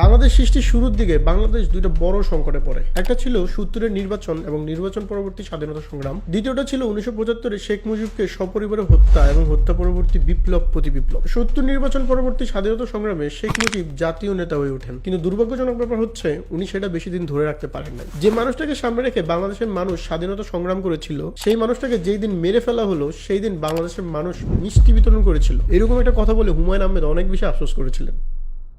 বাংলাদেশ সৃষ্টির শুরুর দিকে বাংলাদেশ দুইটা বড় সংকটে পড়ে। একটা ছিল সত্তরের নির্বাচন এবং নির্বাচন পরবর্তী স্বাধীনতা সংগ্রাম। দ্বিতীয়টা ছিল উনিশশো পঁচাত্তরে শেখ মুজিবকে সপরিবারে হত্যা এবং হত্যা পরবর্তী বিপ্লব প্রতি বিপ্লব। সত্তর নির্বাচন পরবর্তী স্বাধীনতা সংগ্রামে শেখ মুজিব জাতীয় নেতা হয়ে ওঠেন। কিন্তু দুর্ভাগ্যজনক ব্যাপার হচ্ছে, উনি সেটা বেশি দিন ধরে রাখতে পারেন নাই। যে মানুষটাকে সামনে রেখে বাংলাদেশের মানুষ স্বাধীনতা সংগ্রাম করেছিল, সেই মানুষটাকে যেই দিন মেরে ফেলা হলো, সেই দিন বাংলাদেশের মানুষ মিষ্টি বিতরণ করেছিল। এরকম একটা কথা বলে হুমায়ুন আহমেদ অনেক বেশি আফসোস করেছিলেন।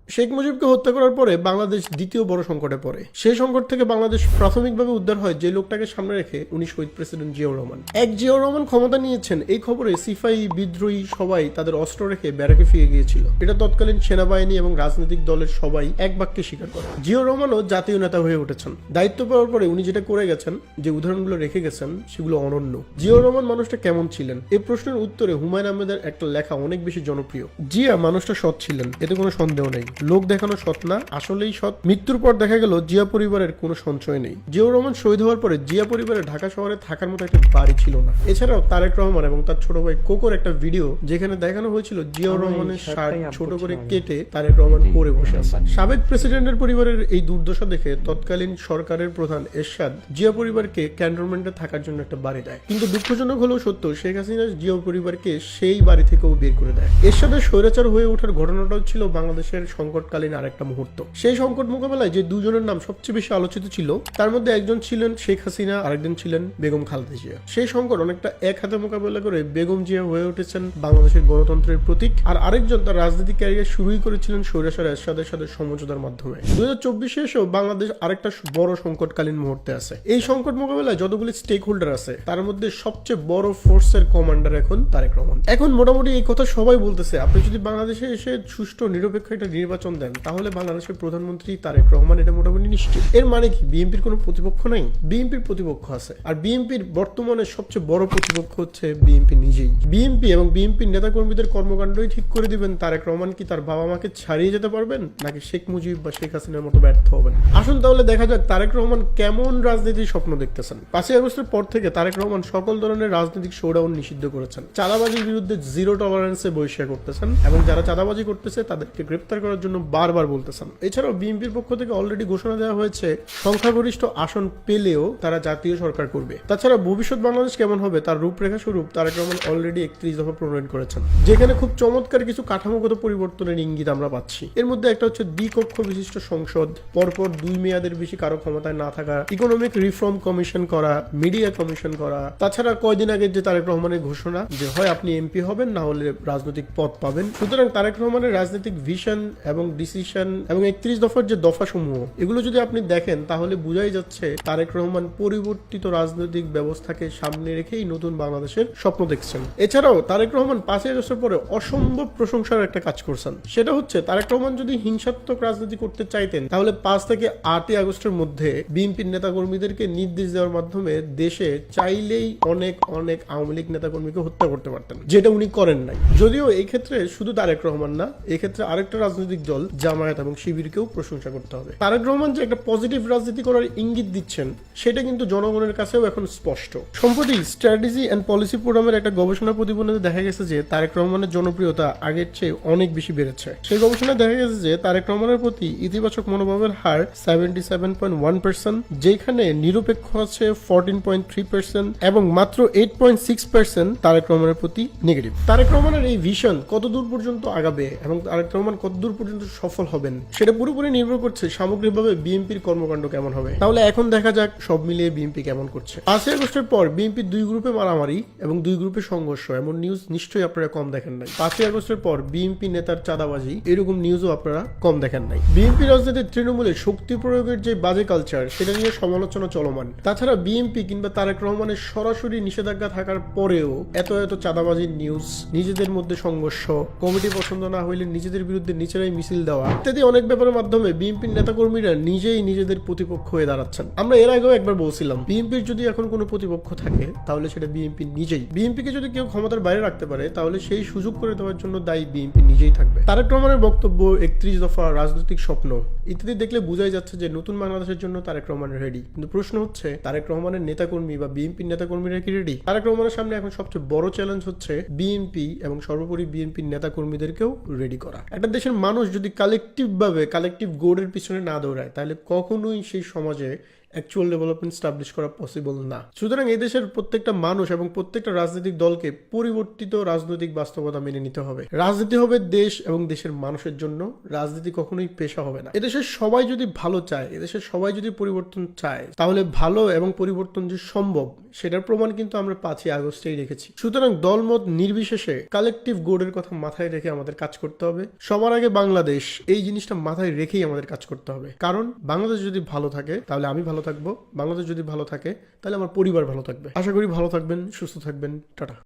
শেখ মুজিবকে হত্যা করার পরে বাংলাদেশ দ্বিতীয় বড় সংকটে পড়ে। সেই সংকট থেকে বাংলাদেশ প্রাথমিকভাবে উদ্ধার হয় যে লোকটাকে সামনে রেখে উনি শহীদ প্রেসিডেন্ট জিয়াউর রহমান। এক জিয়াউর রহমান ক্ষমতা নিয়েছেন, এই খবরে সিফাই বিদ্রোহী সবাই তাদের অস্ত্র রেখে ব্যারাকে ফিরে গিয়েছিল। এটা তৎকালীন সেনাবাহিনী এবং রাজনৈতিক দলের সবাই এক বাক্যে স্বীকার করে। জিয়াউর রহমানও জাতীয় নেতা হয়ে উঠেছেন। দায়িত্ব পাওয়ার পরে উনি যেটা করে গেছেন, যে উদাহরণগুলো রেখে গেছেন, সেগুলো অনন্য। জিয়াউর রহমান মানুষটা কেমন ছিলেন? এই প্রশ্নের উত্তরে হুমায়ুন আহমেদের একটা লেখা অনেক বেশি জনপ্রিয়। জিয়া মানুষটা সৎ ছিলেন, এতে কোনো সন্দেহ নেই। লোক দেখানো সৎ না আসলেই সৎ। মৃত্যুর পর দেখা গেল জিয়া পরিবারের কোনো সঞ্চয় নেই। জিয়াউর রহমান শহীদ হওয়ার পরে জিয়া পরিবারের ঢাকা শহরে থাকার মতো একটা বাড়ি ছিল না। এছাড়াও তারেক রহমান এবং তার ছোট ভাই কোকোর একটা ভিডিও যেখানে দেখানো হয়েছিল জিয়াউর রহমানের শার্ট ছোট করে কেটে তারেক রহমান পরে বসে আছে। সাবেক প্রেসিডেন্টের পরিবারের এই দুর্দশা দেখে তৎকালীন সরকারের প্রধান এরশাদ জিয়া পরিবারকে ক্যান্টনমেন্টে থাকার জন্য একটা বাড়ি দেয়। কিন্তু দুঃখজনক হলেও সত্য শেখ হাসিনা জিয়া পরিবারকে সেই বাড়ি থেকেও বের করে দেয়। এরশাদের স্বৈরাচার হয়ে ওঠার ঘটনাটাও ছিল বাংলাদেশের সংকটকালীন আরেকটা মুহূর্ত। সেই সংকট মোকাবেলায় যে দুজনের নাম সবচেয়ে বেশি আলোচিত ছিল, তার মধ্যে একজন ছিলেন শেখ হাসিনা, আরেকজন ছিলেন বেগম খালেদা জিয়া। সেই সংকট অনেকটা এক হাতে মোকাবেলা করে বেগম জিয়া হয়ে উঠেছেন বাংলাদেশের গণতন্ত্রের প্রতীক, আর আরেকজন তার রাজনৈতিক ক্যারিয়ার শুরুই করেছিলেন সৈরাসার এরশাদের সাথে সমঝোতার মাধ্যমে। দু হাজার চব্বিশে এসেও বাংলাদেশ আরেকটা বড় সংকটকালীন মুহূর্তে আছে। এই সংকট মোকাবেলায় যতগুলি স্টেক হোল্ডার আছে, তার মধ্যে সবচেয়ে বড় ফোর্সের কমান্ডার এখন তারেক রহমান। এখন মোটামুটি এই কথা সবাই বলতেছে, আপনি যদি বাংলাদেশে এসে সুষ্ঠু, নিরপেক্ষ একটা নির্বাচন দেন, তাহলে বাংলাদেশের প্রধানমন্ত্রী তারেক রহমান এটা মোটামুটি নিশ্চিত। এর মানে কি? বিএনপির কোনো প্রতিপক্ষ নাই? বিএনপির প্রতিপক্ষ আছে। আর বিএনপির বর্তমানে সবচেয়ে বড় প্রতিপক্ষ হচ্ছে বিএনপি নিজেই। বিএনপি এবং বিএনপির নেতাকর্মীদের কর্মকাণ্ডই ঠিক করে দিবেন তারেক রহমান কি তার বাবা মাকে ছাড়িয়ে যেতে পারবেন, নাকি শেখ মুজিব বা শেখ হাসিনার মতো ব্যর্থ হবেন? আসুন তাহলে দেখা যাক তারেক রহমান কেমন রাজনীতির স্বপ্ন দেখতেছেন। পাঁচই আগস্টের পর থেকে তারেক রহমান সকল ধরনের রাজনৈতিক শোডাউন নিষিদ্ধ করেছেন। চাঁদাবাজির বিরুদ্ধে জিরো টলারেন্সে বহিষ্কার করতেছেন এবং যারা চাঁদাবাজি করতেছে তাদেরকে গ্রেপ্তার করার জন্য বারবার বলতেছেন। এছাড়াও বিএনপির পক্ষ থেকে অলরেডি ঘোষণা দেওয়া হয়েছে, সংখ্যাগরিষ্ঠ আসন পেলেও তারা জাতীয় সরকার করবে। তাছাড়া ভবিষ্যৎ বাংলাদেশ কেমন হবে তার রূপরেখা স্বরূপ তারেক রহমান অলরেডি একত্রিশ দফা প্রণয়ন করেছেন। যেখানে খুব চমৎকার কিছু কাঠামোগত পরিবর্তনের ইঙ্গিত আমরা পাচ্ছি। এর মধ্যে একটা হচ্ছে দ্বিকক্ষ বিশিষ্ট সংসদ, পরপর দুই মেয়াদের বেশি কারও ক্ষমতায় না থাকা ইকোনমিক রিফর্ম কমিশন করা মিডিয়া কমিশন করা। তাছাড়া কয়দিন আগে যে তারেক রহমানের ঘোষণা, যে হয় আপনি এমপি হবেন, না হলে রাজনৈতিক পদ পাবেন। সুতরাং তারেক রহমানের রাজনৈতিক ভিশন এবং ডিসিশন এবং একত্রিশ দফার যে দফা সমূহ এগুলো যদি আপনি দেখেন, তাহলে বোঝাই যাচ্ছে তারেক রহমান পরিবর্তিত রাজনৈতিক ব্যবস্থাকে সামনে রেখেই নতুন বাংলাদেশের স্বপ্ন দেখছেন। এছাড়াও তারেক রহমান পাঁচই আগস্টের পরে অসম্ভব প্রশংসার একটা কাজ করছেন। সেটা হচ্ছে, তারেক রহমান যদি হিংসাত্মক রাজনীতি করতে চাইতেন, তাহলে পাঁচ থেকে আটই আগস্টের মধ্যে বিএনপির নেতাকর্মীদেরকে নির্দেশ দেওয়ার মাধ্যমে দেশে চাইলেই অনেক অনেক আওয়ামী লীগ নেতাকর্মীকে হত্যা করতে পারতেন, যেটা উনি করেন নাই। যদিও এই ক্ষেত্রে শুধু তারেক রহমান না, এক্ষেত্রে আরেকটা রাজনৈতিক দল জামায়াত এবং শিবিরকেও প্রশংসা করতে হবে। তারেক রহমান যে একটা পজিটিভ রাজনীতি করার ইঙ্গিত দিচ্ছেন, সেটা কিন্তু জনগণের কাছেও এখন স্পষ্ট। সম্প্রতি স্ট্র্যাটেজি অ্যান্ড পলিসি প্রোগ্রামের একটা গবেষণা প্রতিবেদনে দেখা গেছে যে, তারেক রহমানের জনপ্রিয়তা আগের চেয়ে অনেক বেশি বেড়েছে। সেই গবেষণায় দেখা গেছে যে, তারেক রহমানের প্রতি ইতিবাচক মনোভাবের হার seventy seven point one percent যেখানে নিরপেক্ষ আছে ফোরটিন পয়েন্ট থ্রি পার্সেন্ট এবং মাত্র eight point six percent Tarique রহমানের প্রতি নেগেটিভ তারেক রহমানের এই ভিশন কত দূর পর্যন্ত আগাবে এবং তারেক রহমান কত দূর পর্যন্ত সফল হবেন। সেটা পুরোপুরি নির্ভর করছে সামগ্রিকভাবে বিএনপির কর্মকাণ্ড কেমন হবে। তাহলে এখন দেখা যাক সব মিলিয়ে বিএনপি কেমন করছে। পাঁচই আগস্টের পর বিএনপির দুই গ্রুপে মারামারি এবং দুই গ্রুপে সংঘর্ষ। এমন নিউজ নিশ্চয়ই আপনারা কম দেখেন নাই। পাঁচই আগস্টের পর বিএনপি নেতার চাঁদাবাজি। এরকম নিউজও আপনারা কম দেখেন নাই। বিএনপি রাজনীতির তৃণমূলে শক্তি প্রয়োগের যে বাজে কালচার সেটা নিয়ে সমালোচনা চলমান। তাছাড়া বিএনপি কিংবা তারেক রহমানের সরাসরি নিষেধাজ্ঞা থাকার পরেও এত এত চাঁদাবাজির নিউজ নিজেদের মধ্যে সংঘর্ষ। কমিটি পছন্দ না হইলে নিজেদের বিরুদ্ধে নিজেরাই মিছিল দেওয়া ইত্যাদি অনেক ব্যাপারের মাধ্যমে বিএনপির নেতাকর্মীরা নিজেই নিজেদের প্রতিপক্ষ হয়ে দাঁড়াচ্ছেন। আমরা এর আগেও একবার বলছিলাম, বিএনপির যদি এখন কোনো প্রতিপক্ষ থাকে, তাহলে সেটা বিএনপি নিজেই। বিএনপিকে যদি কেউ ক্ষমতার বাইরে রাখতে পারে, তাহলে সেই সুযোগ করে দেওয়ার জন্য দায়ী বিএনপি নিজেই থাকবে। তারেক রহমানের বক্তব্য, একত্রিশ দফা রাজনৈতিক স্বপ্ন, ইত্যাদি দেখলে বোঝাই যাচ্ছে যে নতুন বাংলাদেশের জন্য তারেক রহমান রেডি কিন্তু প্রশ্ন হচ্ছে, তারেক রহমানের নেতাকর্মী বা বিএনপির নেতাকর্মীরা কি রেডি তারেক রহমানের সামনে এখন সবচেয়ে বড় চ্যালেঞ্জ হচ্ছে বিএনপি এবং সর্বোপরি বিএনপির নেতাকর্মীদেরকেও রেডি করা। একটা দেশের মানুষ যদি কালেকটিভভাবে কালেকটিভ গোডের পিছনে না দৌড়ায় তাহলে কখনোই সেই সমাজে অ্যাকচুয়াল ডেভেলপমেন্ট স্টাবলিশ করা পসিবল না। সুতরাং এই দেশের প্রত্যেকটা মানুষ এবং প্রত্যেকটা রাজনৈতিক দলকে পরিবর্তিত রাজনৈতিক বাস্তবতা মেনে নিতে হবে। রাজনীতি হবে দেশ এবং দেশের মানুষের জন্য। রাজনীতি কখনোই পেশা হবে না। এদেশের সবাই যদি ভালো চায়, এদেশের সবাই যদি পরিবর্তন চায়, তাহলে ভালো এবং পরিবর্তন যে সম্ভব, সেটার প্রমাণ কিন্তু আমরা পাঁচই আগস্টেই রেখেছি। সুতরাং দলমত নির্বিশেষে কালেকটিভ গোডের কথা মাথায় রেখে আমাদের কাজ করতে হবে। সবার আগে বাংলাদেশ, এই জিনিসটা মাথায় রেখেই আমাদের কাজ করতে হবে। কারণ বাংলাদেশ যদি ভালো থাকে, তাহলে আমি ভালো থাকব। বাংলাদেশ যদি ভালো থাকে, তাহলে আমার পরিবার ভালো থাকবে। আশা করি ভালো থাকবেন, সুস্থ থাকবেন। টাটা।